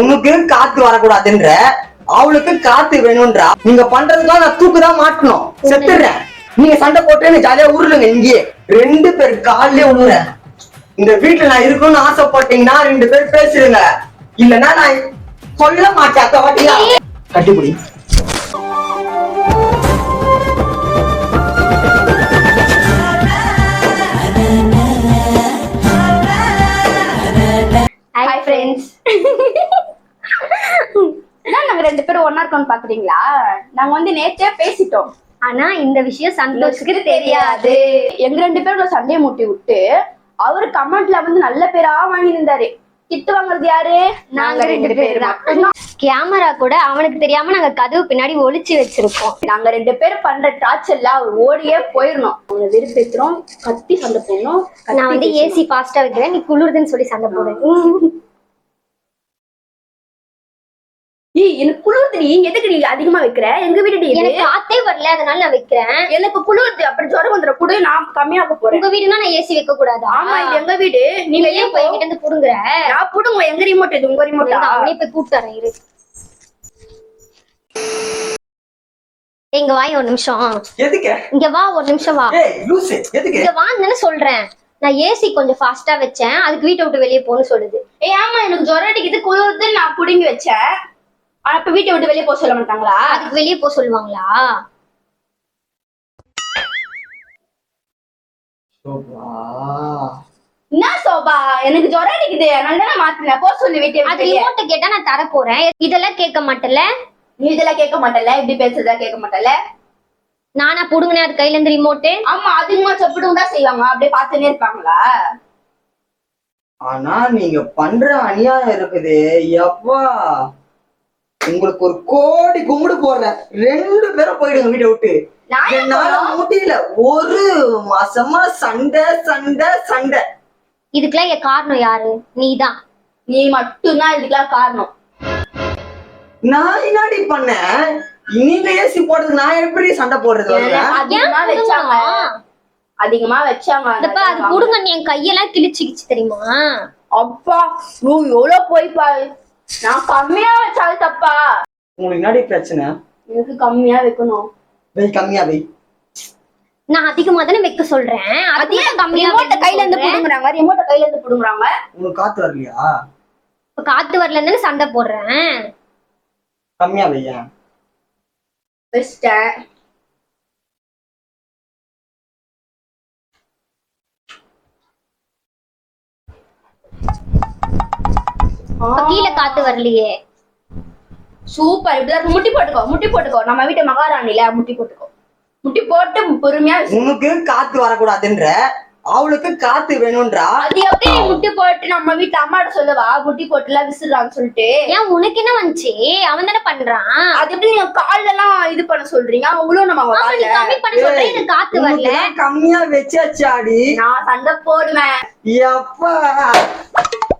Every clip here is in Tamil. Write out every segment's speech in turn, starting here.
உனக்கு காத்து வரக்கூடாதுன்ற அவளுக்கு காத்து வேணும்ன்றா. நீங்க பண்றதுக்கெல்லாம் நான் தூக்கு தான் மாட்டணும். செத்துடுறேன். நீங்க சண்டை போட்டு எனக்கு ஜாலியா உருளுங்க இங்கேயே. ரெண்டு பேர் காலிலே உருறேன் இந்த வீட்டுல நான் இருக்கணும்னு ஆசைப்பட்டீங்கன்னா ரெண்டு பேர் பேசிடுங்க. இல்லன்னா நான் சொல்ல மாட்டேன் அத்த வாட்டியா? கட்டிப்பிடி. இருக்கோம்னு பாக்குறீங்களா? நாங்க வந்து நேத்தே பேசிட்டோம். ஆனா இந்த விஷயம் சந்தோஷத்துக்கு தெரியாது. எங்க ரெண்டு பேரோட சண்டையை மூட்டி விட்டு அவரு கமெண்ட்ல வந்து நல்ல பேரா வாங்கி இருந்தாரு. திட்டு வாங்குறது யாரு? நாங்க ரெண்டு பேர் கேமரா கூட அவனுக்கு தெரியாம நாங்க கதவு பின்னாடி ஒளிச்சு வச்சிருக்கோம். நாங்க ரெண்டு பேரும் பண்ற டார்ச்சர்ல அவர் ஓடியே போயிடணும். அவனை வெறுப்பேத்துறோம் கத்தி சண்டை போடணும் நான் வந்து. ஏசி ஃபாஸ்டா வைக்கிறேன் நீ குளிருதுன்னு சொல்லி சண்டை போடு. எனக்கு குளிர்து நீ எதுக்கு நீ அதிகமா வைக்கிற? எங்க வீடு இது? எனக்கு காத்தே வரல அதனால நான் வைக்கிறேன். எனக்கு குளிர்து அப்படி ஜுரம் வந்துட கூட. நான் கம்மியாக போறேன். உங்க வீடுனா நான் ஏசி வைக்க கூடாதா? ஆமா இது எங்க வீடு. நீ வெளியே போய் என்கிட்ட இருந்து புடுங்குற. நான் புடுங்க எங்க ரிமோட் இது? உங்க ரிமோட்டா அவனே போய் கூப்பிட்டு இரு. இங்க வாய் ஒரு நிமிஷம். எதுக்கு? இங்க வா ஒரு நிமிஷம் வா. ஏய் லூசு. எதுக்கு? இங்க வான்னு சொல்றேன். நான் ஏசி கொஞ்சம் ஃபாஸ்டா வச்சேன். அதுக்கு வீட்டை விட்டு வெளியே போன்னு சொல்லுது. ஏய் ஆமா எனக்கு ஜுரம் அடிக்குது. குளிர்து நான் புடுங்கி வச்சேன். ஆனா இப்ப வீட்டை விட்டு வெளியே போக சொல்ல மாட்டாங்களா? அதுக்கு வெளியே போக சொல்லுவாங்களா? என்ன சோபா? எனக்கு ஜுரம் அடிக்குது. அதனால தான் நான் மாத்தினேன் போ சொல்லி வீட்டை அது. ரிமோட்டை கேட்டா நான் தர போறேன். இதெல்லாம் கேட்க மாட்டேன்ல நீ இதெல்லாம் கேட்க மாட்டல இப்படி பேசுறதா கேட்க மாட்டல நானா புடுங்கினேன் அது கையில இருந்து ரிமோட்டு ஆமா அதிகமா செப்பிடும் தான் செய்வாங்க. அப்படியே பார்த்துனே இருப்பாங்களா? ஆனா நீங்க பண்ற அநியாயம் இருக்குது. எப்பா? உங்களுக்கு ஒரு கோடி கும்பிடு போடுறேன் ரெண்டு பேரும் போயிடுங்க வீட்டை விட்டு. என்னால? முடியல. ஒரு மாசமா சண்டை சண்டை சண்டை. இதுக்கெல்லாம் என் காரணம் யாரு? நீதான். நீ மட்டும்தான் இதுக்கெல்லாம் காரணம். நான் என்னடி பண்ணேன்? நீங்க ஏசி போடுறது நான் எப்படி சண்டை போடுறது? அதிகமா வச்சாங்க? அதிகமா வச்சாங்க. அது நீ என் கையெல்லாம் கிழிச்சுக்கிச்சு தெரியுமா? அப்பா எவ்வளவு போய் பாரு. நான் கம்மியா வச்சாலும் தப்பா? உங்களுக்கு என்னடி பிரச்சனை. எனக்கு கம்மியா வைக்கணும். வை கம்மியா வை. நான் அதிகமா தானே வைக்க சொல்றேன். அது அதே மட்டும் கம்மியா ரிமோட்ட கையில இருந்து. புடுங்குறாங்க ரிமோட்ட கையில இருந்து புடுங்குறாங்க. உங்களுக்கு காத்து வரலையா? இப்ப காத்து வரலன்னு சண்டை போடுறேன். கம்மியா வையேன். வச்சிட்டேன். கீழே காத்து வரலையே. சூப்பர் இப்படிதான் முட்டி போட்டுக்கோ முட்டி போட்டுக்கோ. நம்ம வீட்டு மகாராணில முட்டி போட்டுக்கோ. முட்டி போட்டு பொறுமையா உனக்கு காத்து வரக்கூடாதுன்ற. அவளுக்கு காத்து வேணும்ன்றா. அது எப்படி முட்டி போட்டு நம்ம வீட்டு அம்மாட்ட சொல்லுவா? முட்டி போட்டுலாம் விசிறான்னு சொல்லிட்டு. ஏன் உனக்கு என்ன வந்துச்சு? அவன் தானே பண்றான். அது எப்படி நீங்க கால்ல எல்லாம் இது பண்ண சொல்றீங்க? அவங்களும் நம்ம கால்ல. கம்மி பண்ண சொல்றேன். எனக்கு காத்து வரல. கம்மியா வச்சாச்சாடி. நான் சண்டை போடுவேன். எப்பா.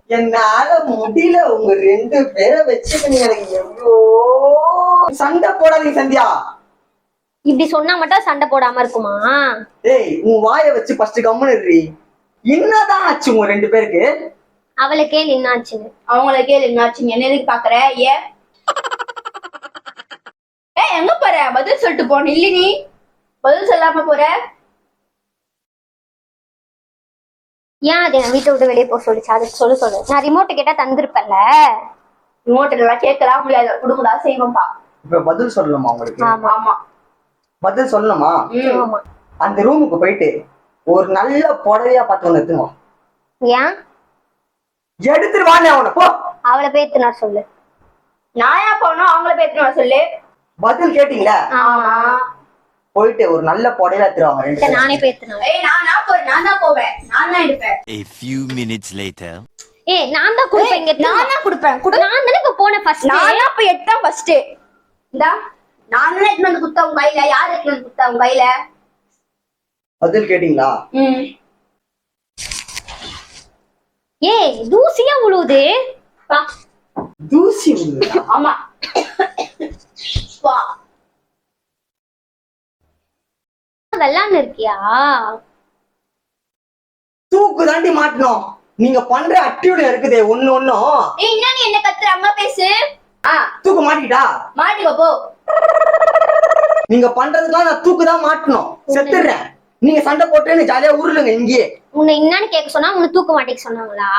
என்னால முடியல. உங்க ரெண்டு பேரை வச்சுக்கணும் எனக்கு எவ்வளோ சண்டை போடாதீங்க சந்தியா. இப்படி சொன்னா மட்டும் சண்டை போடாம இருக்குமா? ஏய் உன் வாயை வச்சு ஃபர்ஸ்ட் கம்முன்னு. என்னதான் ஆச்சு உங்க ரெண்டு பேருக்கு? அவளை கேள் என்னாச்சுன்னு. அவங்கள கேளு என்னாச்சு என்ன எதுக்கு பாக்குற? ஏன் ஏ எங்க போற? பதில் சொல்லிட்டு போன இல்ல நீ. பதில் சொல்லாம போற? ஏன் அது என் வீட்டை விட்டு வெளியே போக சொல்லிச்சு? அது சொல்லு சொல்லு. நான் ரிமோட் கேட்டா தந்திருப்பேன்ல. ரிமோட் எல்லாம் கேட்கலாம் முடியாது. குடுக்குடா செய்வோம்பா இப்ப பதில் சொல்லணுமா உங்களுக்கு? ஆமா. ஆமா. பதில் சொல்லணுமா? அந்த ரூமுக்கு போயிட்டு ஒரு நல்ல புடவையா பார்த்து ஒண்ணு எடுத்துங்க ஏன்? எடுத்துட்டு வாங்க அவனை போ. அவளை பேத்துனார் சொல்லு. நான் ஏன் போனோம் அவங்கள பேத்துனா சொல்லு. பதில் கேட்டீங்களா? ஆமா. போயிட்டு ஒரு நல்ல புடவையா எடுத்துருவாங்க ரெண்டு. நானே பேத்துனேன் ஏய் நான் நான் போறேன் நான் தான் போவேன். நான் தான் எடுப்பேன். A few minutes later. ஏய் நான் தான் கொடுப்பேன் இங்க நான் தான் கொடுப்பேன். குடு. நான் தானே இப்ப போனேன் ஃபர்ஸ்ட் நான் தான் போய் எடுத்தேன் ஃபர்ஸ்ட் இந்தா நான் தான் எடுத்து வந்து குத்தா உங்க கையில. யார் எடுத்து வந்து குத்தா உங்க கையில? பதில் கேட்டீங்களா? ம். ஏய் தூசியா உழுவுது? வா. தூசி விழுகுதா? ஆமா. வா. வெள்ளான்னு இருக்கியா தூக்கு தாண்டி மாட்டணும் நீங்க பண்ற அட்டியோட இருக்குதே ஒண்ணு ஒண்ணும். ஏய் என்ன நீ என்ன கத்துற? அம்மா பேசு. ஆ தூக்க மாட்டிட்டா மாட்டிக்கோ போ. நீங்க பண்றதுக்கெல்லாம் நான் தூக்கு தான் மாட்டணும் செத்துடுறேன். நீங்க சண்டை போட்டு ஜாலியா உருளுங்க இங்கேயே. உன்னை என்னன்னு கேட்க சொன்னா உன்னை தூக்க மாட்டேங்க சொன்னாங்களா?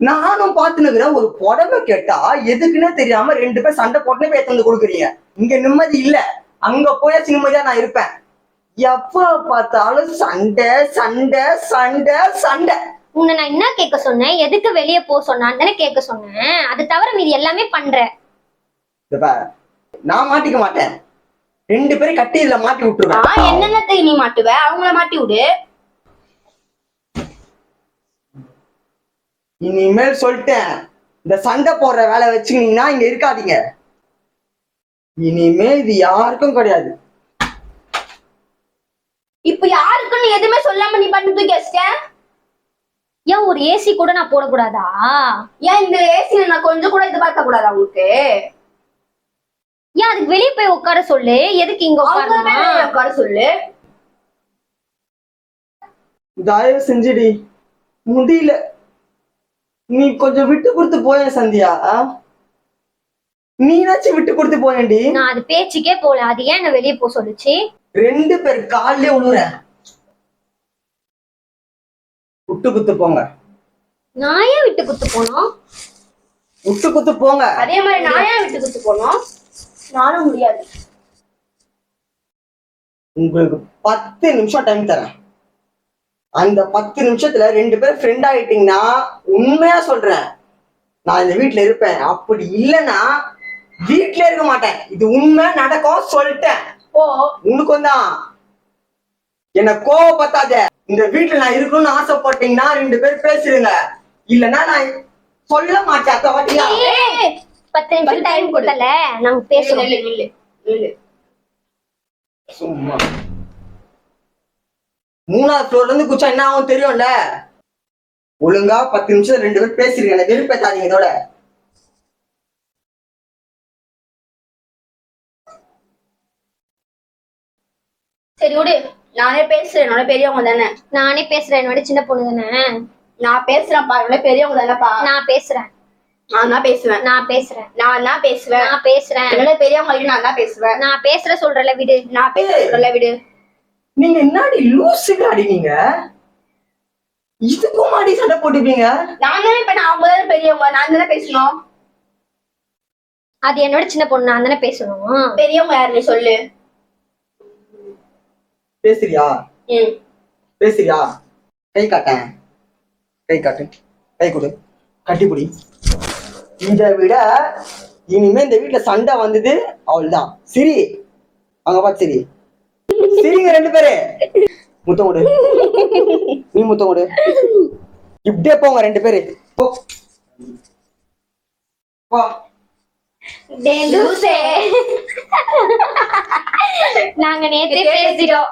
நானும் பாத்துனுக்குறேன் ஒரு புடவை கேட்டா எதுக்குன்னே தெரியாம ரெண்டு பேர் சண்டை போட்டுனே போய் எடுத்து வந்து கொடுக்குறீங்க. இங்க நிம்மதி இல்ல. அங்க போயாச்சு நிம்மதியா நான் இருப்பேன். எப்ப பார்த்தாலும் சண்டை சண்டை சண்டை சண்டை. உன்னை நான் என்ன கேட்க சொன்னேன்? எதுக்கு வெளியே போக சொன்னான்னு தானே கேட்க சொன்னேன். அது தவிர மீதி எல்லாமே பண்ற. நான் மாட்டிக்க மாட்டேன். ரெண்டு பேரும் கட்டி இதுல மாட்டி விட்டுருவேன். என்னென்னத்தை நீ மாட்டுவ? அவங்கள மாட்டி விடு. இனிமேல் சொல்லிட்டேன். இந்த சண்டை போடுற வேலை வச்சுக்கினீங்கன்னா இங்க இருக்காதீங்க. இனிமே இது யாருக்கும் கிடையாது. இப்ப யாருக்குன்னு எதுவுமே சொல்லாம நீ பண்ணி தூக்கி வச்சிட்ட? ஏன் ஒரு ஏசி கூட நான் போடக்கூடாதா? ஏன் இந்த ஏசில நான் கொஞ்சம் கூட இது பார்க்க கூடாதா உங்களுக்கு ஏன் அதுக்கு வெளியே போய் உட்கார சொல்லு? எதுக்கு இங்க உட்கார சொல்லு. தயவு செஞ்சுடி. முடியல. நீ கொஞ்சம் விட்டு கொடுத்து போய சந்தியா. நீனாச்சும் விட்டு கொடுத்து போயேன்டி. நான் அது பேச்சுக்கே போல அது ஏன் என்ன வெளியே போக சொல்லுச்சு? ரெண்டு பேர் காலிலே விழுற விட்டு குத்து போங்க. நான் ஏன் விட்டு குத்து போனோம். விட்டு குத்து போங்க. அதே மாதிரி நான் ஏன் விட்டு கொடுத்து போனோம். நானும் முடியாது. உங்களுக்கு பத்து நிமிஷம் டைம் தரேன். அந்த பத்து நிமிஷத்துல ரெண்டு பேரும் ஃப்ரெண்ட் ஆயிட்டீங்கன்னா உண்மையா சொல்றேன். நான் இந்த வீட்ல இருப்பேன். அப்படி இல்லைன்னா வீட்ல இருக்க மாட்டேன். இது உண்மை நடக்கும் சொல்லிட்டேன். போ உனக்கும் தான் என்ன கோவப்பத்தாத இந்த வீட்டுல நான் இருக்கணும்னு ஆசைப்பட்டீங்கன்னா ரெண்டு பேர் பேசிடுங்க இல்லைன்னா நான் சொல்ல மாட்டேன் அத்த வாட்டியா பத்து நிமிஷம் டைம். கொடுத்தல. நாங்க பேசணும் நில்லு, நில்லு, நில்லு. சும்மா. மூணாவது ஃப்ளோர்ல இருந்து குச்சா என்ன ஆகும் தெரியும்ல? ஒழுங்கா பத்து நிமிஷம் ரெண்டு பேரும் பேசிருங்க. என்ன வெறுப்பேத்தாதீங்க இதோட. சரி விடு. நானே பேசுறேன். என்னோட பெரியவங்க தானே. நானே பேசுறேன். என்னோட சின்ன பொண்ணு தானே? நான் பேசுறேன் பா என்னோட பெரியவங்க தானேப்பா. நான் பேசுறேன். நான் தான் பேசுவேன். நான் பேசுறேன். நான் தான் பேசுவேன். நான் பேசுறேன். என்னோட பெரியவங்க நான் தான் பேசுவேன். நான் பேசுற சொல்றல விடு. நான் பேசுறேன் விடு. நீங்க என்னடி லூசுகாடி நீங்க? இதுக்கும் மாடி சண்டை போட்டுப்பீங்க? நான் தானே இப்ப நான் அவங்க தானே பெரியவங்க. நான் தானே பேசணும். அது என்னோட சின்ன பொண்ணு. நான் தானே பேசணும். பெரியவங்க யாரு நீ சொல்லு. பேசுறியா? பேசுறியா? கை காட்டேன். கை காட்டு. கை கொடு. கட்டிப்புடி. இதை விட இனிமே இந்த வீட்டுல சண்டை வந்தது அவள்தான். சிரி. அங்க பார்த்து சிரி. சிரிங்க ரெண்டு பேரு. முத்தம் கொடு. நீ முத்தம் கொடு. இப்படியே போங்க ரெண்டு பேரு. போ. வா லூசே. நாங்க நேத்தே பேசிட்டோம்.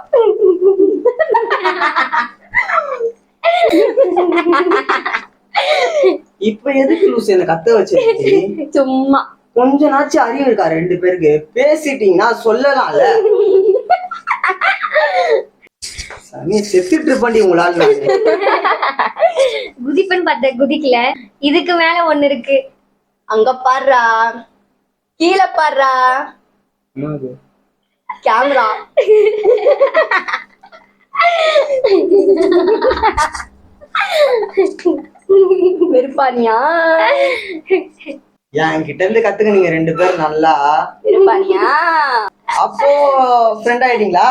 இப்ப எதுக்கு லூசு என்ன கத்த வச்சிருக்கீங்க சும்மா. கொஞ்ச நாச்சு அறிவு இருக்கா ரெண்டு பேருக்கு? பேசிட்டீங்கன்னா சொல்லலாம்ல. சனி செத்துட்டு இருப்பாண்டி உங்களால நானு. குதிப்பன் பார்த்த குதிக்கல. இதுக்கு மேல ஒண்ணு இருக்கு. அங்க பாருடா. கீழே பாருடா கேமரா. வெறுப்பானியா என் கிட்ட இருந்து கத்துக்க நீங்க ரெண்டு பேரும் நல்லா. வெறுப்பானியா அப்போ ஃப்ரெண்ட் ஆயிட்டீங்களா?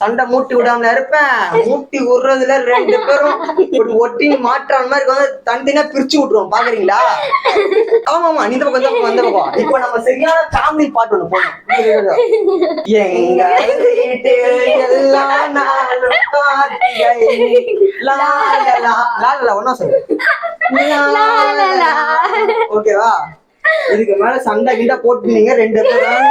சண்டை மூட்டி விடாமல இருப்பேன். மூட்டி விடுறதுல ரெண்டு பேரும் ஒரு ஒட்டி மாற்றான மாதிரி வந்து தண்டினா பிரிச்சு விட்டுருவோம். பாக்குறீங்களா? ஆமா நீ இந்த பக்கம் இந்த பக்கம், பக்கம். இப்போ நம்ம சரியான ஃபேமிலி பாட்டு ஒண்ணு போனோம் எங்க வீட்டு எல்லா நாளும் கார்த்திகை. சொல்லு. ஓகேவா இதுக்கு மேல சண்டை கிண்ட போட்டுனீங்க ரெண்டு பேரும்.